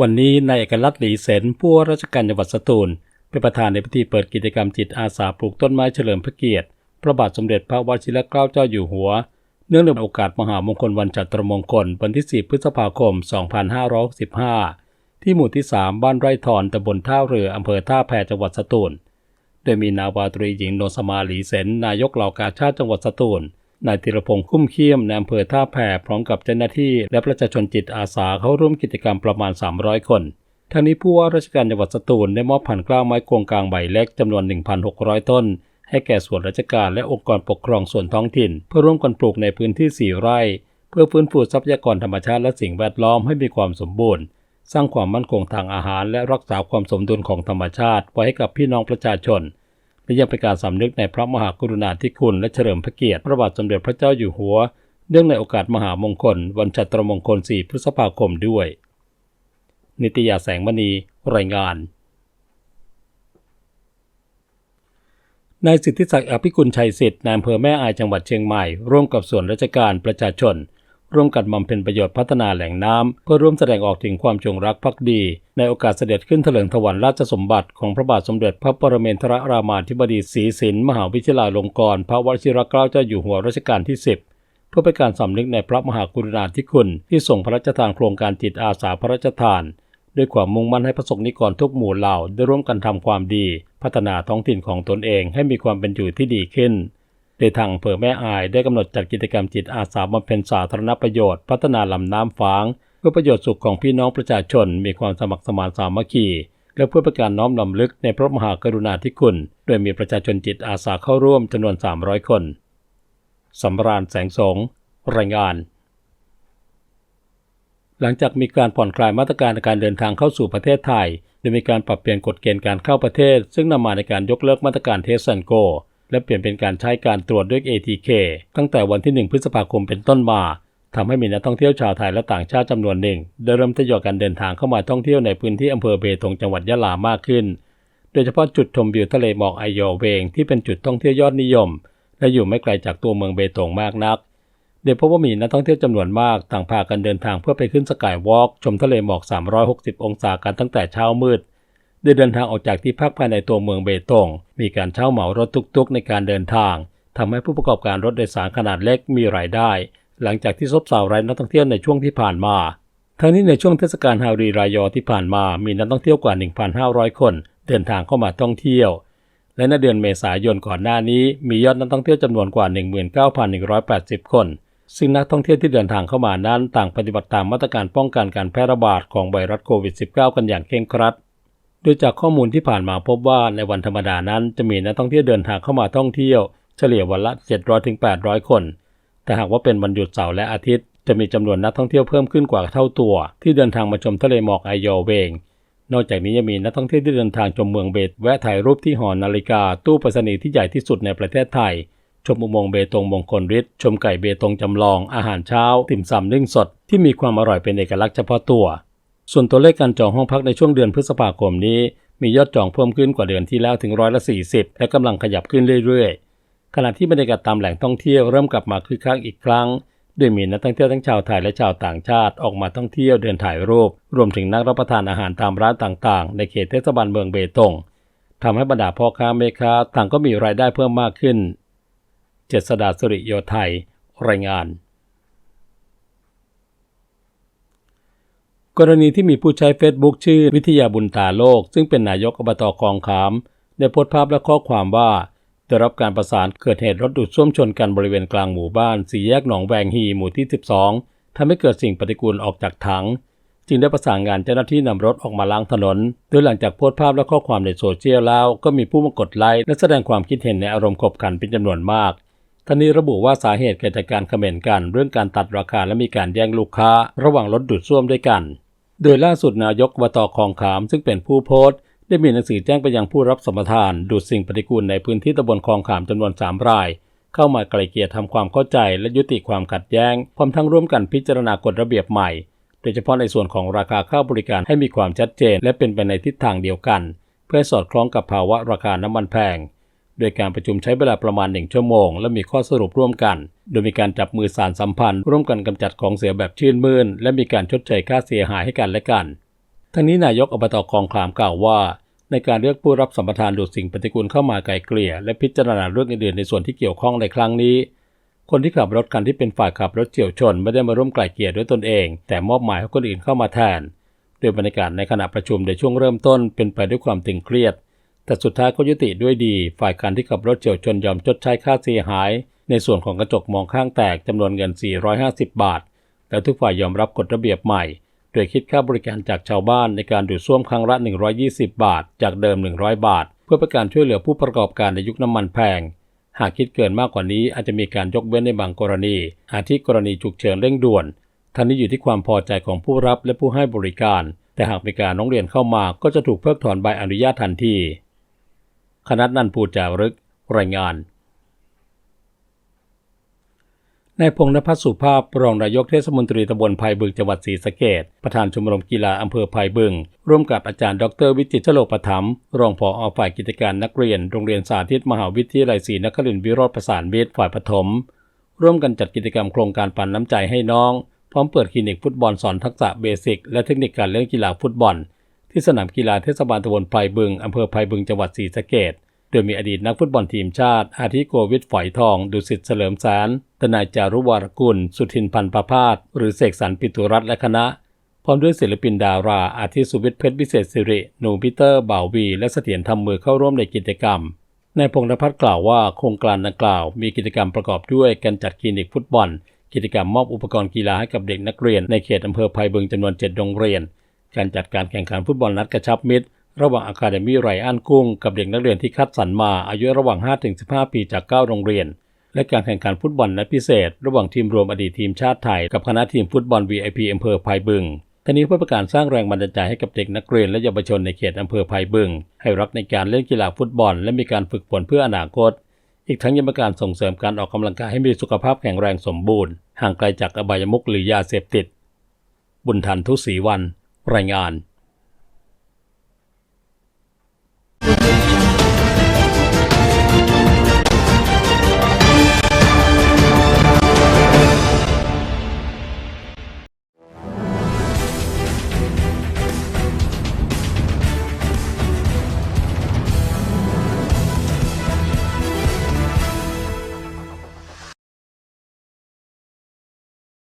วันนี้นายเอกลักษณ์หลีเสนผู้ว่าราชการจังหวัดสตูลเป็นประธานในพิธีเปิดกิจกรรมจิตอาสาปลูกต้นไม้เฉลิมพระเกียรติพระบาทสมเด็จพระวชิรเกล้าเจ้าอยู่หัว เนื่องในโอกาสมหามงคลวันจัตรมงคลวันที่ 4 พฤษภาคม 2565 ที่หมู่ที่ 3 บ้านไร่ทอนตำบลท่าเรืออำเภอท่าแพจังหวัดสตูล โดยมีนาวาตรีหญิงโนสมาหลีเสนนายกเหล่ากาชาติจังหวัดสตูล นายธีรพงษ์คุ้มเขี้ยมในอำเภอท่าแพพร้อมกับเจ้าหน้าที่และประชาชนจิตอาสาเข้าร่วมกิจกรรมประมาณ 300 คนทั้งนี้ผู้ว่าราชการจังหวัดสตูลได้มอบพันกล้าไม้กวงกลางใบเล็กจำนวน 1,600 ต้น ให้แก่ส่วนราชการและองค์กรปกครองส่วนท้องถิ่น เพื่อร่วมกันปลูกในพื้นที่ 4 ไร่ เพื่อฟื้นฟูทรัพยากรธรรมชาติและสิ่งแวดล้อมให้มีความสมบูรณ์ สร้างความมั่นคงทางอาหารและรักษาความสมดุลของธรรมชาติไว้ให้กับพี่น้องประชาชน และยังเป็นการสำนึกในพระมหากรุณาธิคุณและเฉลิมพระเกียรติพระบาทสมเด็จพระเจ้าอยู่หัว เนื่องในโอกาสมหามงคล วันจัตรมงคล 4 พฤษภาคมด้วย นิตยาแสงมณี รายงานนายสิทธิศักดิ์อภิกุลชัยสิทธิ์นายอำเภอแม่อายจังหวัดเชียงใหม่ ร่วมกับส่วนราชการประชาชน ร่วมกันบำเพ็ญประโยชน์พัฒนาแหล่งน้ำเพื่อร่วมแสดงออกถึงความจงรักภักดี ในโอกาสเสด็จขึ้นเถลิงถวัลย์ราชสมบัติของพระบาทสมเด็จพระปรเมนทรรามาธิบดีศรีสินมหาวิทยาลัยลงกรณ์พระวชิรเกล้าเจ้าอยู่หัวรัชกาลที่ 10เพื่อเป็นการสำนึกในพระมหากรุณาธิคุณ ที่ส่งพระราชทานโครงการจิตอาสาพระราชทาน ด้วยความมุ่งมั่นให้ประสบนิกรทุกหมู่เหล่าได้ร่วมกันทำความดี พัฒนาท้องถิ่นของตนเองให้มีความเป็นอยู่ที่ดีขึ้น โดยทางอำเภอแม่อายได้กำหนดจัดกิจกรรมจิตอาสาบำเพ็ญสาธารณประโยชน์ พัฒนาลำน้ำฝาง เพื่อประโยชน์สุขของพี่น้องประชาชน มีความสมัครสมานสามัคคีและเพื่อป็นการน้อมนำลึกในพระมหากรุณาธิคุณ โดยมีประชาชนจิตอาสาเข้าร่วมจำนวน 300 คนสำราญแสงสงรายงาน หลังจากมีการผ่อนคลายมาตรการการเดินทางเข้าสู่ประเทศไทยโดยมีการปรับเปลี่ยนกฎเกณฑ์การเข้าประเทศ ซึ่งนำมาในการยกเลิกมาตรการเทสซันโก และเปลี่ยนเป็นการใช้การตรวจด้วย ATK ตั้งแต่วันที่ 1 พฤษภาคมเป็นต้นมาทำให้มีนักท่องเที่ยวชาวไทยและต่างชาติจำนวนหนึ่ง ได้เริ่มทยอยการเดินทางเข้ามาท่องเที่ยวในพื้นที่อำเภอเบตงจังหวัดยะลามากขึ้น โดยเฉพาะจุดชมวิวทะเลหมอกไอโยเวงที่เป็นจุดท่องเที่ยวยอดนิยม และอยู่ไม่ไกลจากตัวเมืองเบตงมากนักโดยพบว่ามีนักท่องเที่ยวจำนวนมากต่างพากันเดินทางเพื่อไปขึ้นสกายวอล์กชมทะเลหมอก 360 องศากันตั้งแต่เช้ามืด โดยเดินทางออกจากที่พักภายในตัวเมืองเบตง มีการเช่าเหมารถตุกๆ ในการเดินทางทำให้ผู้ประกอบการรถโดยสารขนาดเล็กมีรายได้ หลังจากที่ซบเซารายนักท่องเที่ยวในช่วงที่ผ่านมาทั้งนี้ในช่วงเทศกาลฮารีรายอที่ผ่านมามีนักท่องเที่ยวกว่า 1,500 คน เดินทางเข้ามาท่องเที่ยว และในเดือนเมษายนก่อนหน้านี้มียอดนักท่องเที่ยวจำนวนกว่า 19,180 คนซึ่งนักท่องเที่ยวที่เดินทางเข้ามานั้นต่างปฏิบัติตามมาตรการป้องกันการแพร่ระบาดของไวรัสโควิด -19 กันอย่างเคร่งครัด ดยจากข้อมูลที่ผ่านมาพบว่าในวันธรรมดานั้นจะมีนักท่องเที่ยวเดินทางเข้ามาท่องเที่ยว เฉลี่ยวันละ 700-800 คน แต่หากว่าเป็นวันหยุดเสาร์และอาทิตย์ จะมีจำนวนนักท่องเที่ยวเพิ่มขึ้นกว่าเท่าตัว ที่เดินทางมาชมทะเลหมอกไอโยเวง นอกจากนี้ยังมีนักท่องเที่ยวที่เดินทางชมเมืองเบตแวะถ่ายรูปที่หอนาฬิกา ตู้ปรษณีย์ที่ใหญ่ที่สุดในประเทศไทย ชมอุโมงค์เบตงมงคลฤทธิ์ชมไก่เบตงจำลอง อาหารเช้า ติ่มซำนึ่งสด ที่มีความอร่อยเป็นเอกลักษณ์เฉพาะตัว ส่วนตัวเลขการจองห้องพักในช่วงเดือนพฤษภาคมนี้ มียอดจองเพิ่มขึ้นกว่าเดือนที่แล้วถึงร้อยละ 40 และกำลังขยับขึ้นเรื่อยๆ ขณะที่บรรยากาศตามแหล่งท่องเที่ยวเริ่มกลับมาคึกคักอีกครั้งโดยมีนักท่องเที่ยวทั้งชาวไทยและชาวต่างชาติออกมาท่องเที่ยวเดินถ่ายรูป รวมถึงนักรับประทานอาหารตามร้านต่างๆ ในเขตเทศบาลเมืองเบตงทำให้บรรดาพ่อค้าแม่ค้าต่างก็มีรายได้เพิ่มมากขึ้น เจษดาสุริโยไทย รายงาน กรณีที่มีผู้ใช้เฟซบุ๊กชื่อวิทยาบุญตาโลก ซึ่งเป็นนายกอบตคลองขาม ได้โพสต์ภาพและข้อความว่า ได้รับการประสานเกิดเหตุรถดูดซ่วมชนกันบริเวณกลางหมู่บ้านสี่แยกหนองแวงฮีหมู่ที่ 12ทำให้เกิดสิ่งปฏิกูลออกจากถัง จึงได้ประสานงานเจ้าหน้าที่นำรถออกมาล้างถนน โดยหลังจากโพสต์ภาพและข้อความในโซเชียลแล้ว ก็มีผู้มากดไลค์และแสดงความคิดเห็นในอารมณ์ขบขันเป็นจำนวนมากท่านนี้ระบุว่าสาเหตุเกิดจากการเขม่นกัน เรื่องการตัดราคาและมีการแย่งลูกค้า ระหว่างรถดูดซ่วมด้วยกัน โดยล่าสุดนายกอบตคลองขาม ซึ่งเป็นผู้โพสต์ ได้มีหนังสือแจ้งไปยังผู้รับสมทาน ดูดสิ่งปฏิกูลในพื้นที่ตำบลคลองขามจำนวน 3 ราย เข้ามาไกลเกลี่ยทำความเข้าใจและยุติความขัดแย้ง พร้อมทั้งร่วมกันพิจารณากฎระเบียบใหม่ โดยเฉพาะในส่วนของราคาค่าบริการให้มีความชัดเจน และเป็นไปในทิศทางเดียวกัน เพื่อสอดคล้องกับภาวะราคาน้ำมันแพง โดยการประชุมใช้เวลาประมาณหนึ่งชั่วโมง และมีข้อสรุปร่วมกัน โดยมีการจับมือสารสัมพันธ์ ร่วมกันกำจัดของเสียแบบชื่นมื่น และมีการชดเชยค่าเสียหายให้กันและกัน ทั้งนี้นายกอบตคลองขามกล่าวว่า ในการเลือกผู้รับสัมปทานดูดสิ่งปฏิกูลเข้ามาไกลเกลี่ย และพิจารณาเรื่องอื่นๆในส่วนที่เกี่ยวข้องในครั้งนี้ คนที่ขับรถคันที่เป็นฝ่ายขับรถเฉียวชนไม่ได้มาร่วมไกล่เกลี่ยด้วยตนเอง แต่มอบหมายให้คนอื่นเข้ามาแทน โดยบรรยากาศในขณะประชุมในช่วงเริ่มต้นเป็นไปด้วยความตึงเครียด แต่สุดท้ายก็ยุติด้วยดี ฝ่ายคันที่ขับรถเฉียวชนยอมชดใช้ค่าเสียหาย ในส่วนของกระจกมองข้างแตกจำนวนเงิน 450 บาท แล้วทุกฝ่ายยอมรับกฎระเบียบใหม่ โดยคิดค่าบริการจากชาวบ้านในการดูดซ่วมครั้งละ 120 บาท จากเดิม 100 บาท เพื่อเป็นการช่วยเหลือผู้ประกอบการในยุคน้ำมันแพง หากคิดเกินมากกว่านี้อาจจะมีการยกเว้นในบางกรณี อาทิกรณีฉุกเฉินเร่งด่วนทั้งนี้อยู่ที่ความพอใจของผู้รับและผู้ให้บริการ แต่หากมีการร้องเรียนเข้ามาก็จะถูกเพิกถอนใบอนุญาตทันที คณะนันปูจารึกรายงานนายพงษ์นภัสสุภาพรองนายกเทศมนตรีตำบลไผ่บึงจังหวัดศรีสะเกษประธานชมรมกีฬาอำเภอไผ่บึง ร่วมกับอาจารย์ดรวิจิตรชโลปถัมภ์รองผอฝ่ายกิจการนักเรียน โรงเรียนสาธิตมหาวิทยาลัยศรีนครินทร์วิโรธประสานมิตรฝ่ายปฐมร่วมกันจัดกิจกรรมโครงการปันน้ำใจให้น้อง พร้อมเปิดคลินิกฟุตบอลสอนทักษะเบสิกและเทคนิคการเล่นกีฬาฟุตบอล ที่สนามกีฬาเทศบาลตำบลไผ่บึงอำเภอไผ่บึงจังหวัดศรีสะเกษโดยมีอดีตนักฟุตบอลทีมชาติ อาทิโกวิทฝอยทอง ดุสิตเฉลิมแสนทนายจารุวรกุล สุทินพันธ์ประพาสหรือเสกสรรปิตุรัตน์และคณะ พร้อมด้วยศิลปินดารา อาทิสุวิทย์เพชรวิเศษสิริ หนูพีเตอร์บ่าววี และเสถียรทำมือเข้าร่วมในกิจกรรมนายพงษ์นภัสกล่าวว่าโครงการดังกล่าว มีกิจกรรมประกอบด้วยการจัดคลินิกฟุตบอล กิจกรรมมอบอุปกรณ์กีฬาให้กับเด็กนักเรียนในเขตอำเภอไผ่บึงจำนวน 7 โรงเรียน การจัดการแข่งขันฟุตบอลนัดกระชับมิตร ระหว่างอาคาเดมี่ไรอันกุ้ง กับเด็กนักเรียนที่คัดสรรมาอายุระหว่าง 5-15 ปีจาก 9 โรงเรียน และการแข่งขันฟุตบอลนัดพิเศษ ระหว่างทีมรวมอดีตทีมชาติไทย กับคณะทีมฟุตบอล VIP อำเภอไผ่บึงทั้งนี้เพื่อป็นการสร้างแรงบันดาลใจให้กับเด็กนักเรียนและเยาวชนในเขตอำเภอไผ่บึง ให้รักในการเล่นกีฬาฟุตบอล และมีการฝึกฝนเพื่ออนาคต อีกทั้งยังเป็นการส่งเสริมการออกกำลังกายให้มีสุขภาพแข็งแรงสมบูรณ์ ห่างไกลจากอบายมุขหรือยาเสพติด บุญทันทุศรีวัน รายงาน